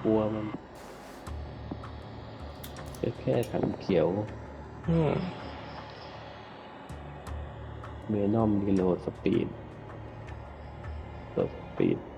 กลัวมันแค่แค่ถังเขียวอืมเมนอมรีโหลดสปีดสปีดไป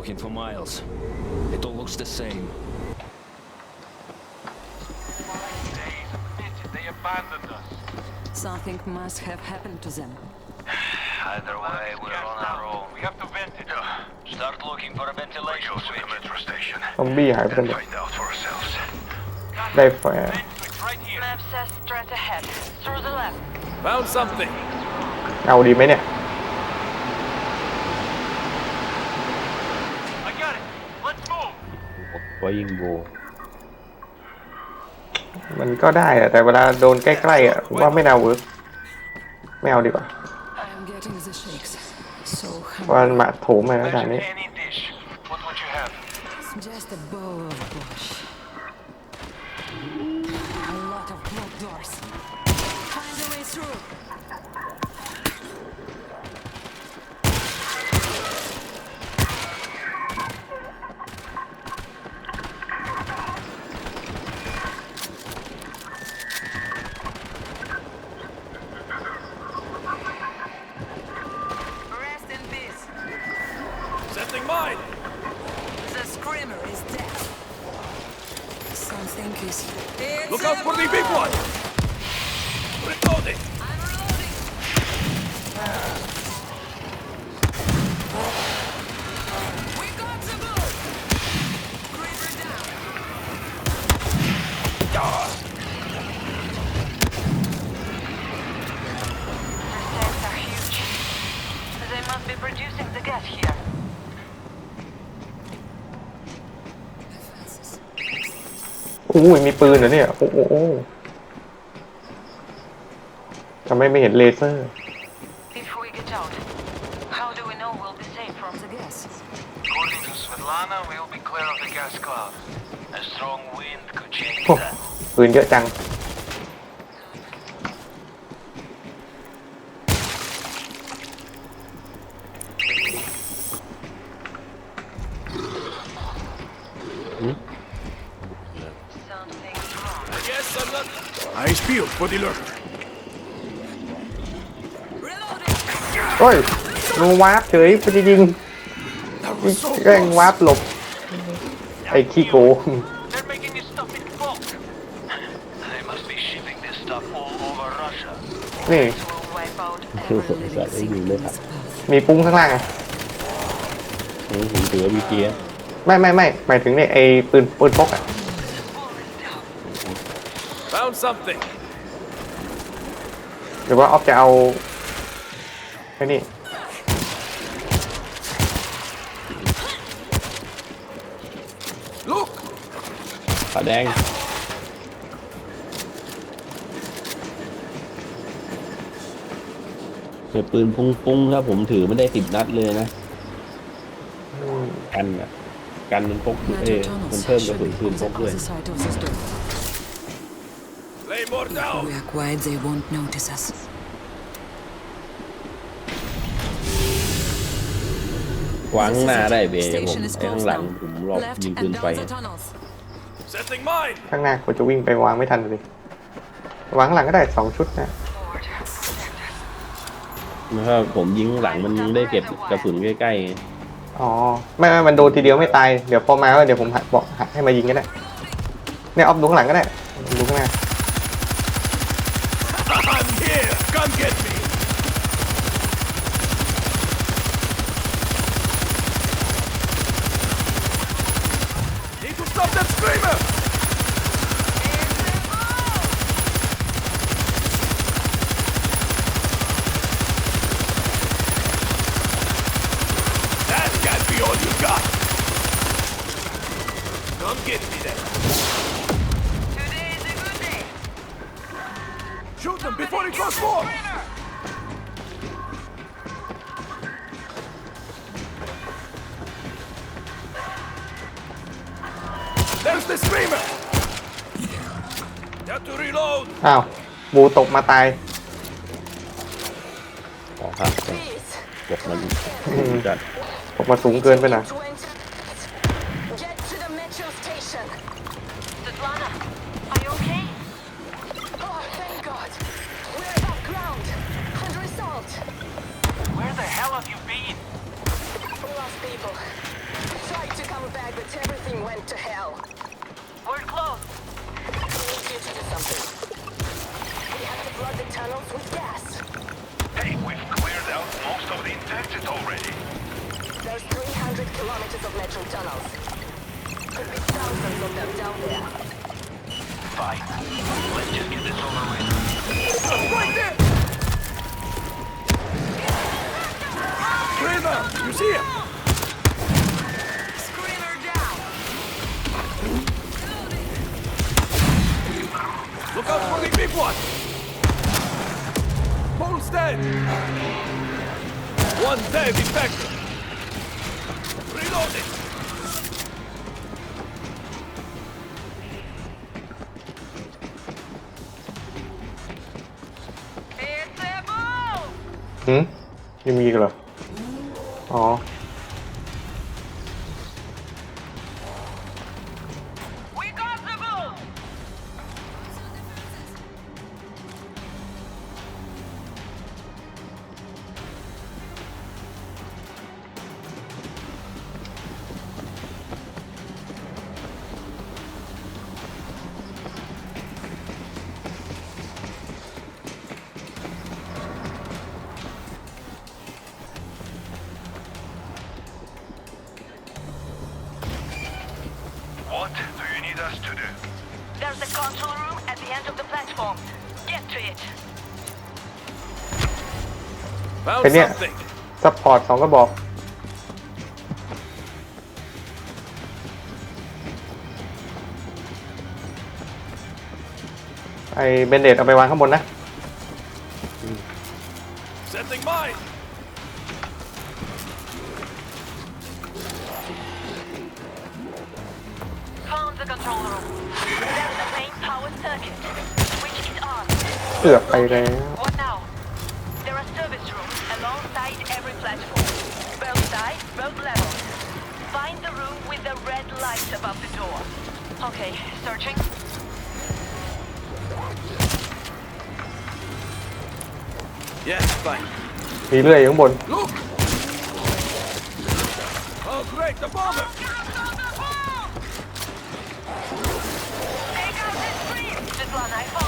walking for miles. It all looks the same. Days admitted they abandoned us. Something must have happened to them. Either way, we're on our own. We have to vent it. Start looking for a ventilation to the switch. metro station ซอมบี้หายไปกันหมด find out for ourselves. ได้แฟร์ Vent switch right here. Map says straight ahead, through the left. Found something. เอาดีไหมเนี่ย I got it. Let's move. ไว้ยิงโบมันก็ได้อะแต่เวลาโดนใกล้ๆอะผมว่าไม่น่าเวิร์กไม่เอาดีกว่า I'm getting the shakes. So เพราะมัน hungry. มาโถมมาขนาด Mention นี้ any dish. What would you have? Just a Something is. It's Look out for the big one. Reloading. I'm reloading. อ้ยมีปืนเหรอเนี่ย โอ้โหทำไมไม่เห็นเลเซอร์ If we get out, how do we know we'll be safe from the gas? According to Svetlana, we'll be clear of the gas cloud. A strong wind could change โอ้ that. ปืนเยอะจัง Something's wrong. Yes, I'm not. Eyes peeled for the lurker. Reloading! โอ้ยนูวาร์ปเฉยไปจะยิง That was so แกล้ง close. วาร์ปหลบ ไอ้ขี้โกง They're making this stuff in bulk. They must be shipping this stuff all over Russia. นี่ Will wipe out คือ every ผม living จะได้ thing ยิง in ไม่ this ทัน path. มีปุ้งข้างล่างไงนี่ผมถือว่ามีเกียร์ไม่ไม่ไม่หมายถึงเนี่ยไอ้ปืนปืนพกอะ Found something. หรือว่าออฟจะเอาไอ้นี่ Look. ฝาแดงเดี๋ยวปืนปุ้งๆถ้าผมถือไม่ได้สิบนัดเลยนะ กันอะกันมันพกเอ้ย Metro มัน tunnels เพิ่มกระ should สุน be ปืน on พ the กด้วย other side of this door. Lay more down. We are quiet, they won't notice us. วาง This is หน้า it. ได้เบย์ผม Station is ไอ้ข้าง closed หลัง now. ผมรอบ Left ยิงปืน and ไฟ down the tunnels. Setting mine. ข้างหน้าควรจะวิ่งไปวางไม่ทันเลย วางข้างหลังก็ได้สองชุดนะ Forward. แล้วก็ผมยิงข้างหลังมันได้เก็บกระสุนใกล้ๆไงออ๋อ ไม่ไม่มันโดนทีเดียวไม่ตาย เดี๋ยวพอมาก็เดี๋ยวผมหักบอกหักให้มายิงก็ได้เนี่ยออฟดูข้างหลังก็ได้ ตกมาตายขอครับกดมันจัดตกมาสูงเกินไปหน่อย kilometers of metro tunnels. Could be thousands of them down there. Fine. Let's just get this over with. Right there! Screamer! You see him? Screamer down! Look out for the big one! Pole's dead! One dead infected! Reloading! หืมยังมี us to do? There's a control room at the end of the platform. Get to it. Found Cái nè. something! ซัพพอร์ตสองก็บอก ไอ้เบนเดตเอาไปวางข้างบนนะ เกือบไปแล้ว What now? There are service rooms alongside every platform. Both sides, both levels. Find the room with the red light above the door. Okay, searching. Yes, fine. มีเลื่อยอยู่ข้างบน Look! Oh, great, the bomber! Take out this screen! Svetlana, I found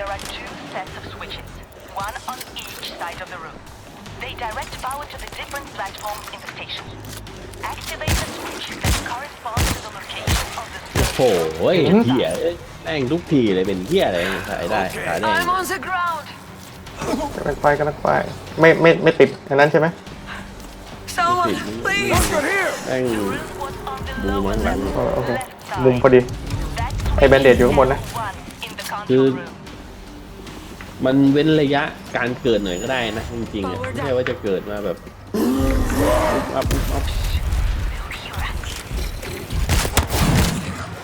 there are two sets of switches. One on each side of the room. They direct power to the different platforms in the station. Activate the switch that corresponds to the location of the โอ้โหเหี้ยเอ้ยแม่งทุกทีเลยเป็นเหี้ยอะไรขายได้ขายได้ I'm on the ground! กำลังไปกำลังไปไม่ไม่ไม่ติดอันนั้นใช่ไหม Someone, please! Doctor here! แม่ง The room was on the Bùi lower mắng lạnh. level, เออโอเค left มุม side. พอดี That ไอ้ Band-Aid อยู่ข้างบนนะ one in the คือ control room. มันเว้นระยะการเกิดหน่อยก็ได้นะ จริงๆอะไม่ใช่ว่าจะเกิดมาแบบปุ๊บปั๊บปุ๊บปั๊บ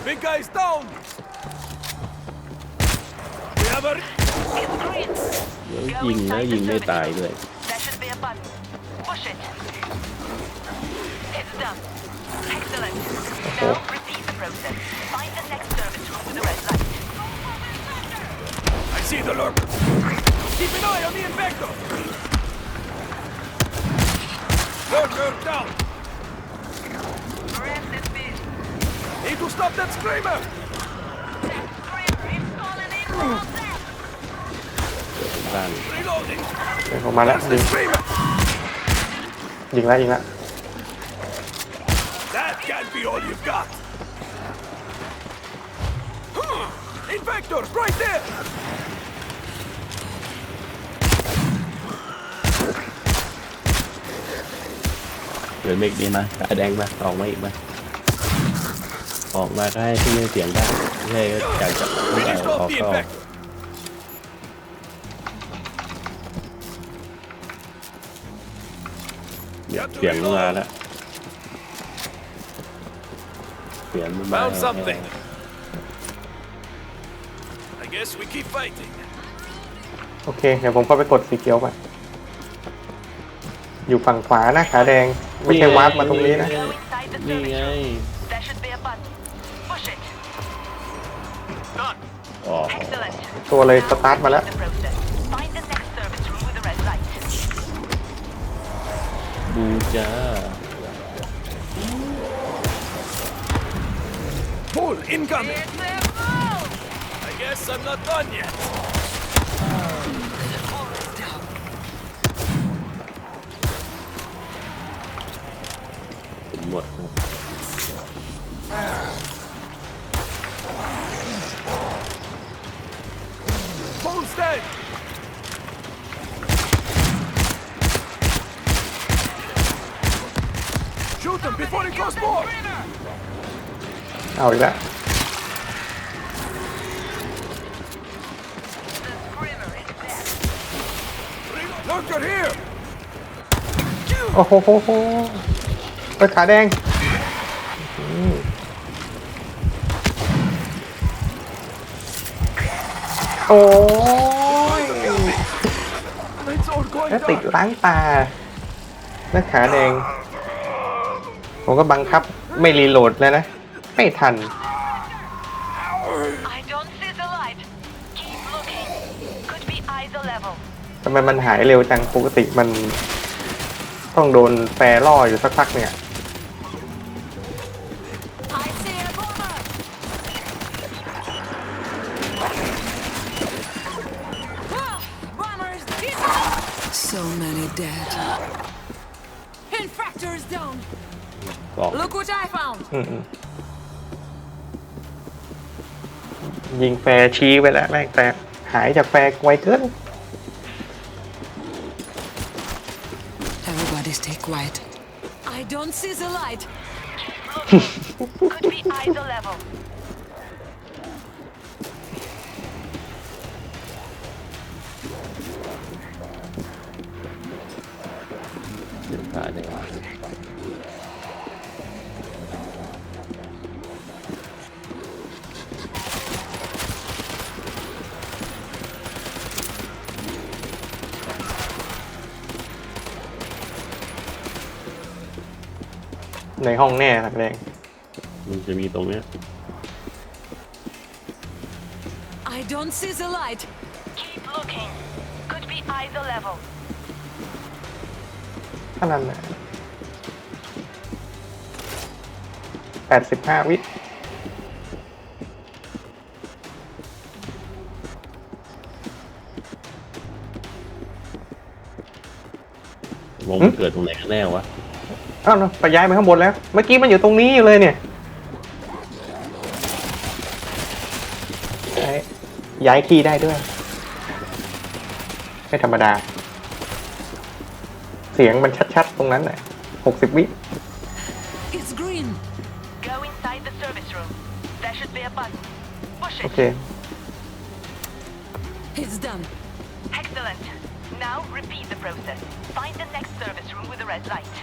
Big guy's down! We have a... It's green. แล้วยิงแล้วยิงไม่ตายด้วย That should be a button. Push it. It's done. Excellent. Now repeat the process. Find the next service room with the red light. I see the lurker. Infector! Lurker down! Rest in peace. Need to stop that screamer! That screamer is calling in for us. บ้าน Reloading! เดี๋ยวผมมาแล้ว That's ยิ the ง screamer! ยิงแล้วยิงแล้ว That can't be all you've got! Huh. Infector, right there! เดี๋ยวเมกดีมาตาแดงมาออกมาอีกมาออกมาก็ให้ที่เสียงได้ไม่ใช่ก็อยากจะไม่ได้ Finish ออ off ก the ก็ออก infector! เนี่ยเสียงมาแล้วเสียงมันมา Found something! I guess we keep fighting. โอเค เดี๋ยวผมเข้าไปกดสีเขียวก่อนอยู่ฝั่งขวานะขาแดง ไม่ใช่วาร์ปมาตรงนี้นะ Go inside the นี่ service ไง room. There should be a button. Push it. Done. ออก Excellent. ตัวเลยสตาร์ทมาแล้ว The process. Find the next service room with the red light. บูจ้า Pull, incoming! It's a move! I guess I'm not done yet. เอาอีกแล้ว The screamer is dead. Lurker here! โอ้โหโหโหไปขาแดงอืมโอ้ย It's all going แล้วติด down! ล้างตาแล้วขาแดง ผมก็บังคับไม่รีโหลดแล้วนะ ไม่ทัน I don't see the light. Keep looking. Could be either level. ทำไมมันหายเร็วจังปกติมัน ต้องโดนแฟร์ล่ออยู่สักพักเนี่ย I see a bomber. Bombers, So many dead. Infectors down. ออก Look what I found. อืมๆ ยิงแฟร์ชี้ไปแล้วแม่งแต่หายจากแฟร์ไวเกิน Everybody stay quiet. I don't see the light. Could be either level. ห้องแน่สักแดงมันจะมีตรงเนี้ย I don't see the light. Keep looking. Could be either level. เท่านั้นนะแปดสิบห้าวิวงมันเกิดตรงไหนกันแน่วะ อ้าวเนอะไปย้ายไปข้างบนแล้ว เมื่อกี้มันอยู่ตรงนี้อยู่เลยเนี่ยย้ายย้ายที่ได้ด้วย ไม่ธรรมดา เสียงมันชัดๆ ตรงนั้นน่ะหกสิบวิ It's green. Go inside the service room. There should be a button. Push โอ it. เค It's done. Excellent. Now repeat the process. Find the next service room with the red light.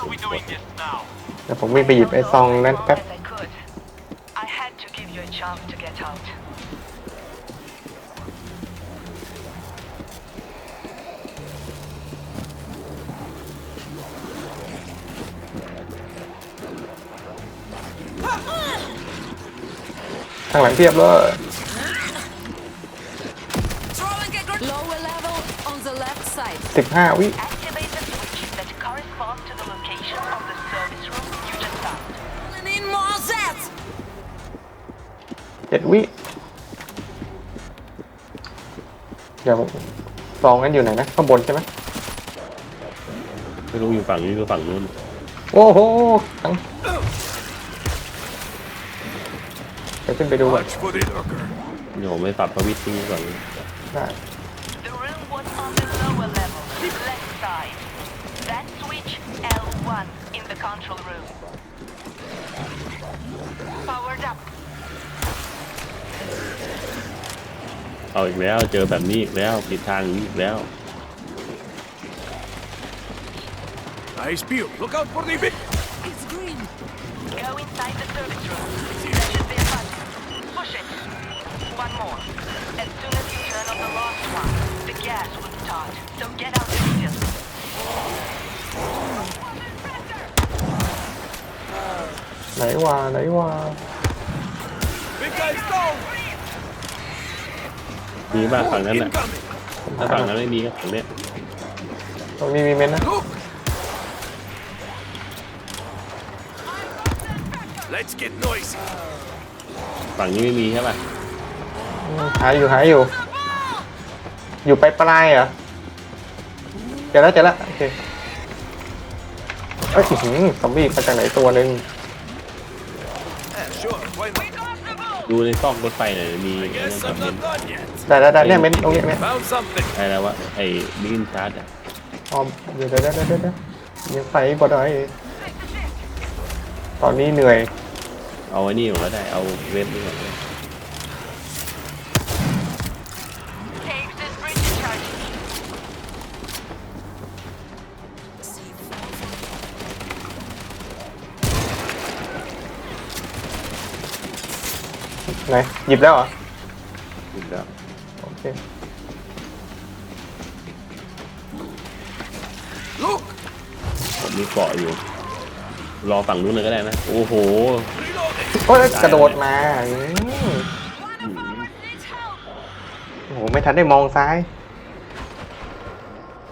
Why are we doing this now? เดี๋ยวผมวิ่งไปหยิบไอ้ซองนั้นแป๊บ As I could. I had to give you a chance to get out. ข้างหลังเทียบเลย Throw Lower level on the left side. สิบห้าวิ Activate เจ็ดวิเดี๋ยวซองนั้นอยู่ไหนนะข้างบนใช่ไหมไม่รู้อยู่ฝั่งนี้หรือฝั่งนู้นโอ้โหทั้งเดี๋ยวขึ้นไปดูก่อน Watch for the lurker. เดี๋ยวผมไปปรับสวิตช์ทิ้งก่อนได้ The room was on the lower level, left side. That switch L1 in the control room. Powered up. เอาอีกแล้ว เจอแบบนี้อีกแล้วผิดทางอย่างนี้อีกแล้ว Nice view. Look out for the big. It's green. Go inside the service room. There should be a button. Push it. One more. As soon as you turn on the last one, the gas will start. So get out immediately. ไหนว มีบ้างฝั่งนั้นน่ะ Incoming. ถ้าฝั่งนั้นไม่มีก็ฝั่งเนี้ยตรงนี้มีเมนนะ Look. Let's get noisy. ฝั่งนี้ไม่มีใช่ป่ะอืมหาอยู่หาอยู่ อยู่ไปปลายเหรอเจอแล้วเจอแล้วโอเคเอ้ยอื้อหือซอมบี้มาจากไหนตัวหนึ่ง Yeah, sure. Why not? ดูในซอกรถไฟหน่อยมี I ไอ้นั่น guess กับ I'm เมน not done yet. ได้ได้ได้เนี่ยเมนตรงนี้เมน Found something. ไอ้แล้ววะไอ้บินชาร์ดอะอ๋อเดี๋ยวเดี๋ยวเดี๋ยวเดี๋ยวเดี๋ยวยังไปบ่ได้ตอนนี้เหนื่อยเอาไอ้นี่ก่อนก็ได้เอาเว็บนี่ก่อนก็ได้ Caves is bridge charging. ไหนหยิบแล้วเหรอหยุดแล้วโอเค Look. ผมมีเกาะอยู่ รอฝั่งนู้นเลยก็ได้นะ โอ้โห Reloading. โอ้ยกระโดดมาอืมโอ้โหไม่ทันได้มองซ้าย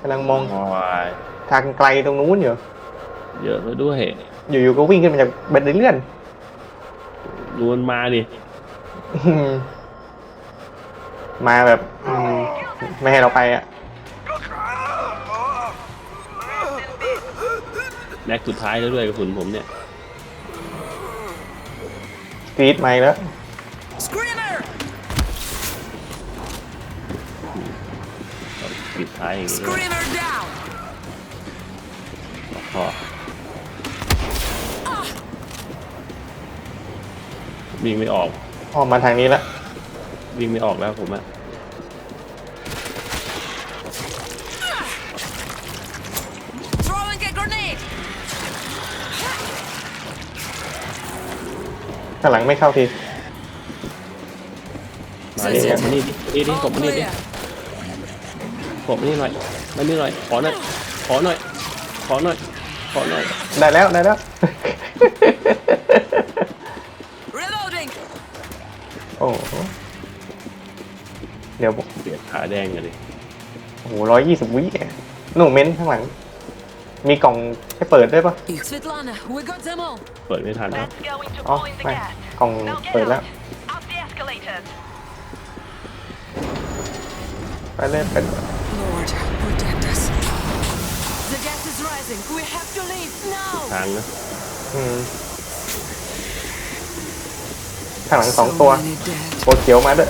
กำลังมองโอ้ยทางไกลตรงนู้นอยู่ เยอะซะด้วยอยู่ๆก็วิ่งขึ้นมาจากบันไดเลื่อนนวลมาดิอื มมาแบบอืมไม่ให้เราไปอะแม็กสุดท้ายแล้วด้วยกระสุนผมเนี่ย กรีดไม่แล้ว Screamer. ปิดท้ายอย่างนี้เลย Screamer down. พอวิ่งไม่ออก ออกมาทางนี้แล้ว วิ่งไม่ออกแล้วผมอะ Throwing a grenade. ข้างหลังไม่เข้าทีมาดิมานี่ดินี่ดิ All ผมมานี่ดิ clear. ผมมานี่หน่อยมานี่หน่อยขอหน่อยขอหน่อยขอหน่อยขอหน่อยได้แล้วได้แล้ว แดงกันดิโอ้โหร้อยยี่สิบวิอะหนูเม้นข้างหลัง มีกล่องให้เปิดด้วยปะ Svetlana, we got them all. เปิดไม่ทันครับ Let's go into Oh, pulling the fine. gas. Còn Now get ปิด out. แล้ว Up the escalators. ไปเล่นเป็น Lord, protect us. The gas is rising. We have to leave now. ทางนะอืมข้างหลังสอง So ตัว many dead. ตัวเขียวมาด้วย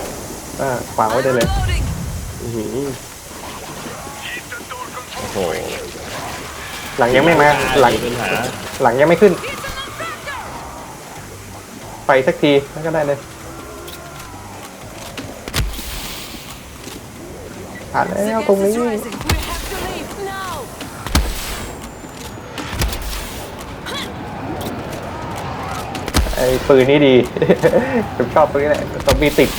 อ่าขวางไว้ I'm ได้เลย reloading. อื้อหือโอ้โหหลังยังไม่มา หลัง ปัญหาหลังยังไม่ขึ้น ไปสักทีแล้วก็ได้เลยผ่านแล้วตรงนี้ We have to leave now. ไอ้ปืนนี่ดี ผมชอบปืนนี่แหละซอมีติด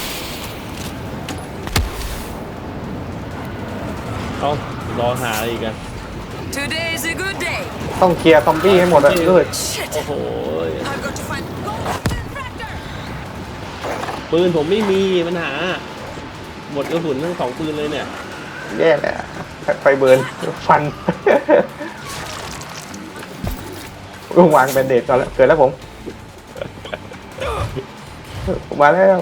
เอ้ารอหาอะไรอีกอะ Today is a good day. ต้องเคลียร์ซอมบี้ให้หมดอะเออ Shit. โอ้โห I've got to find. Go. Infector. ปืนผมไม่มีปัญหา หมดกระสุนทั้งสองปืนเลยเนี่ย Got แย่แหละไฟเบิร์นฟันลุงวางแบนเดดก่อนแล้วเกิดแล้วผม ผมมาแล้ว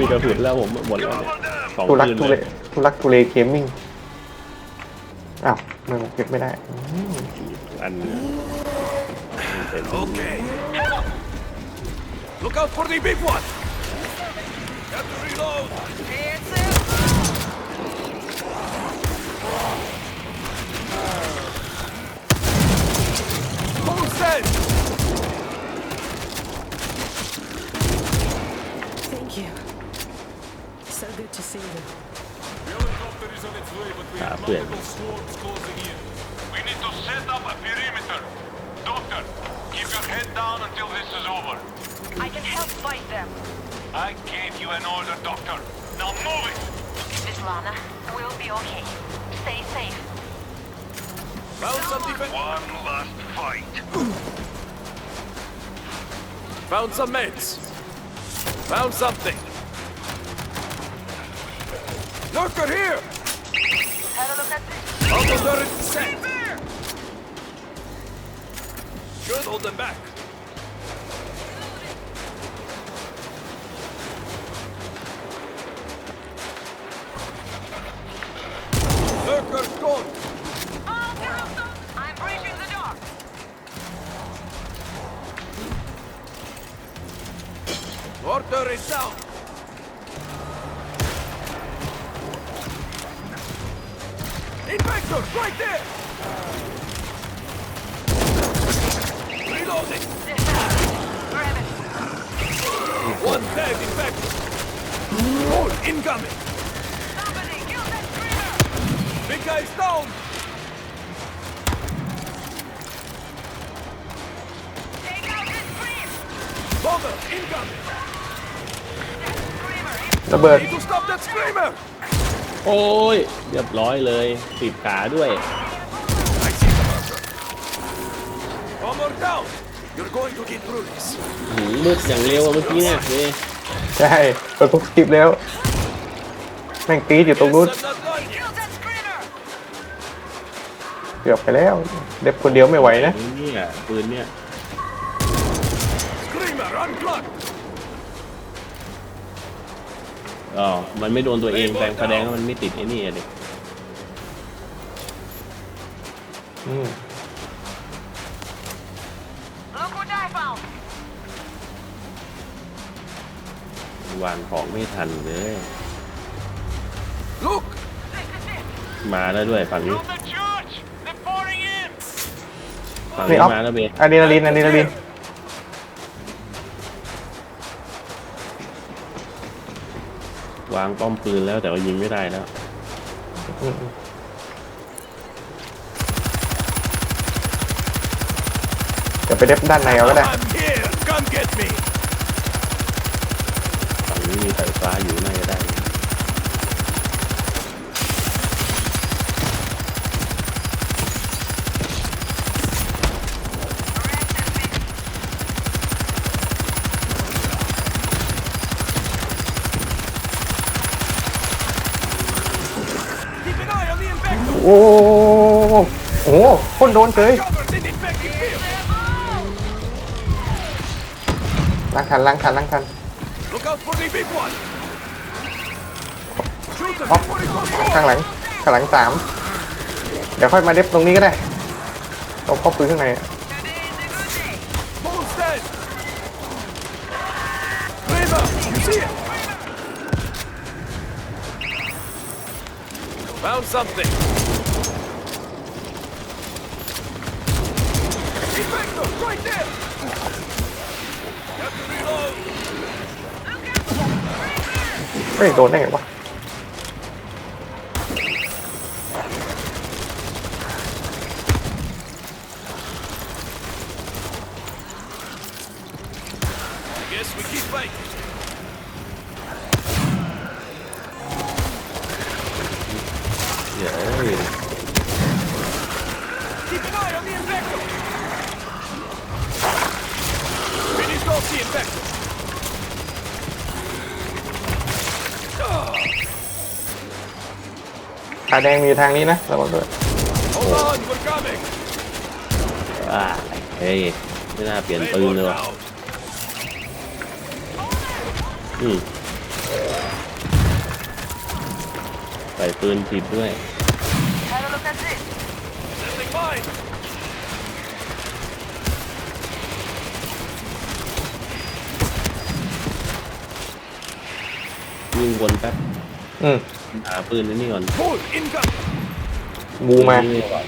มีกระสุนแล้วผมหมดแล้วเนี่ยสองทุลักคืนทุเลเลยทุลักทุเลเกมมิ่ง อ้าวมันเก็บไม่ได้อืมอันเป็น Okay. Look out for the big one. Got to reload. Almost dead. หาเพื่อน We need to set up a perimeter. Doctor, keep your head down until this is over. I can help fight them. I gave you an order, Doctor. Now move it! Svetlana, we'll be okay. Stay safe. Found some defense. One last fight. Found some meds. Found something. Lurker here. Have a look at this. Almost turret set. Should hold them back. ระเบิด Need to stop that screamer! โอ้ยเรียบร้อยเลยติดขาด้วย I see the marker. Bomber down! You're going to get through this. หืมมืดอย่างเร็วอะเมื่อกี้เนี่ยเลยใช่เปิดปุ๊บคลิปแล้ว แม่งตีดอยู่ตรงนู้น Yes, I'm not done yet. Kill that screamer. เกือบไปแล้ว เด็บคนเดียวไม่ไหวนะเนี่ยปืนเนี่ย อ๋อ มันไม่โดนตัวเองแสดงแสดงว่ามันไม่ติดไอ้นี่อะดิอืม Look what I found. วางของไม่ทันเลย Look! This is it. มาแล้วด้วยฝั่งนี้ From the church! They're pouring in! ฝั่งนี่นี้ออฟมาแล้วเบอะดรีนาลีนอะดรีนาลีน วางป้อมปืนแล้วแต่ว่ายิงไม่ได้แล้วอืมเดี๋ยวไปเด็บด้านในเอาก็ได้ I'm here! Come get me! ฝั่งนี้มีสายฟ้าอยู่น่ นโดนเลย Covered in infected field! ล้างทันล้างทันล้างทัน Look out for the big one! Shoot them ออฟ before he goes ข้างหลังข้างหลังสามเดี๋ยวค่อยมาเด็บตรงนี้ก็ได้ตรงข้อปืนข้างในอะ Almost dead! Screamer! You see it? Found something! Infector! Right there! Got to reload! เฮ้ยโดนได้ไงวะ Guess we keep fighting. เดี๋ยว Keep an eye on the infector! off the infected. Oh. ขาแดงมีทางนี้นะระวังด้วย Hold on, we're coming. อ่าเฮ้ยไม่น่าเปลี่ยน They ปืน look เลยว่ะ out. อืมใส่ปืนผิดด้วย Have a look at this. Sending mine. วิ่งวนแป๊บอืมหาปืนไว้นี่ก่อน Pull, income. บูมา นี่ก่อน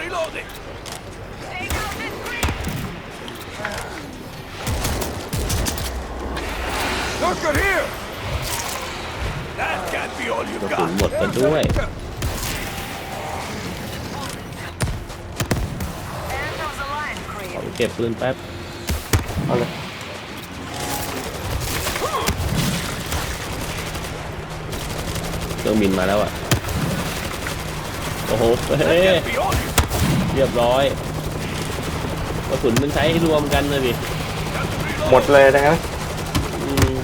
Reloading. Take out this green. Doctor here. That can't be all you กระสุ got. นหมดกันด้วย There comes the line, ขอ Creed. ไปเก็บปืนแป๊บ เอาเลย รื่องบินมาแล้วอะ โอ้โหเฮ้ That ย can't be all you เรียบร้อยกระสุนมันใช้รวมกันเลยดิ got. Reload. หมดเลยนะครับอืม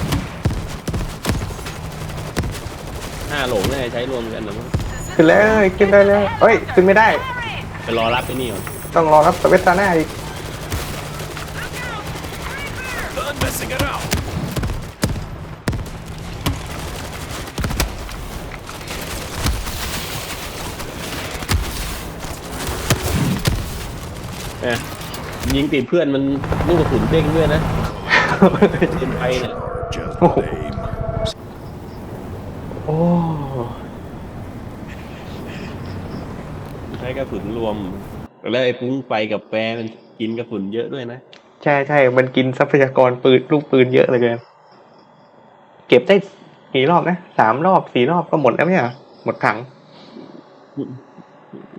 ห้าโหลงเนี่ยใช้รวมกันนะมั้งขึ้นเลยขึ้นได้เลยเฮ้ย ขึ้นไม่ได้ ไปรอรับไอ้นี่ก่อนต้องรอรับสเวตตาหน้าอีก Done messing around. เนี่ย ยิงติดเพื่อนมันลูกกระสุนเด้งด้วยนะเต็มไปเนี่ย Just Oh. lame. โอ้ใช้กระสุนรวม แล้วไอ้ปุ้งไฟกับแปรมันกินกระสุนเยอะด้วยนะ ใช่ใช่มันกินทรัพยากรปืนลูกปืนเยอะเหลยเกินเก็บได้กี่รอบนะสามรอบสี่รอบก็หมดแล้วไม่ใช่เหรอหมดถัง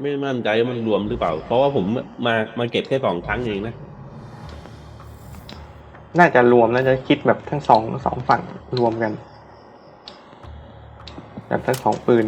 ไม่มั่นใจว่ามันรวมหรือเปล่า เพราะว่าผมมามาเก็บแค่สองครั้งเองนะ น่าจะรวมน่าจะคิดแบบทั้งสองสองฝั่งรวมกัน แบบทั้งสองปืน